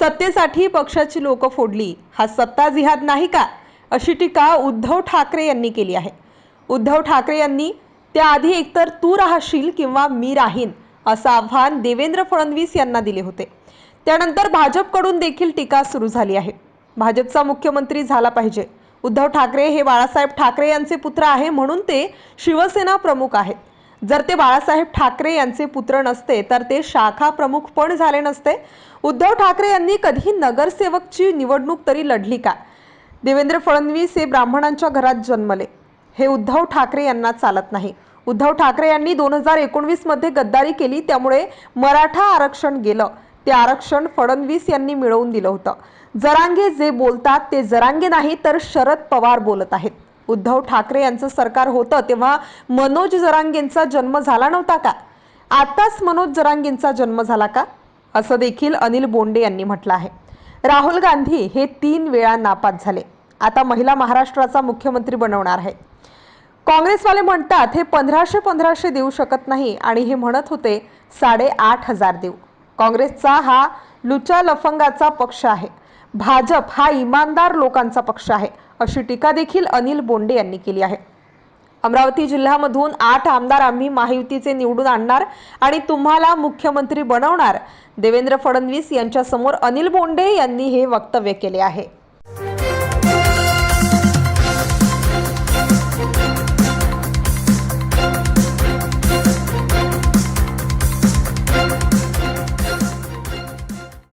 सत्तेसाठी पक्षाची लोक फोडली. हा सत्ता जिहाद नाही का? अशी टीका उद्धव ठाकरे यांनी केली आहे. उद्धव ठाकरे यांनी त्याआधी एकतर तू राहशील किंवा मी राहीन असं आव्हान देवेंद्र फडणवीस यांना दिले होते. त्यानंतर भाजपकडून देखील टीका सुरू झाली आहे. भाजपचा मुख्यमंत्री झाला पाहिजे. उद्धव ठाकरे हे बाळासाहेब ठाकरे यांचे पुत्र आहे म्हणून ते शिवसेना प्रमुख आहेत. जर ते बाळासाहेब ठाकरे यांचे पुत्र नसते तर ते शाखा प्रमुख पण झाले नसते. उद्धव ठाकरे यांनी कधी नगरसेवकची निवडणूक तरी लढली का? देवेंद्र फडणवीस हे ब्राह्मणांच्या घरात जन्मले. हे उद्धव ठाकरे यांना चालत नाही. उद्धव ठाकरे यांनी दोन हजार एकोणवीसमध्ये गद्दारी केली त्यामुळे मराठा आरक्षण गेलं. ते आरक्षण फडणवीस यांनी मिळवून दिलं होतं. जरांगे जे बोलतात ते जरांगे नाही तर शरद पवार बोलत आहेत. उद्धव ठाकरे यांचं सरकार होतं तेव्हा मनोज जरांगेंचा जन्म झाला नव्हता का? आताच मनोज जरांगेंचा जन्म झाला का? असं देखील अनिल बोंडे यांनी म्हटलं आहे. राहुल गांधी हे तीन वेळा नापास झाले. आता महिला महाराष्ट्राचा मुख्यमंत्री बनवणार आहे. काँग्रेसवाले म्हणतात हे पंधराशे पंधराशे देऊ शकत नाही आणि हे म्हणत होते साडेआठ हजार देऊ. काँग्रेसचा हा लुचा लफंगाचा पक्ष आहे. भाजप हा इमानदार लोकांचा पक्ष आहे. अशी टीका देखील अनिल बोंडे यांनी केली आहे. अमरावती जिल्ह्यामधून आठ आमदार आम्ही महायुतीचे निवडून आणणार आणि तुम्हाला मुख्यमंत्री बनवणार देवेंद्र फडणवीस यांच्यासमोर अनिल बोंडे यांनी हे वक्तव्य केले आहे.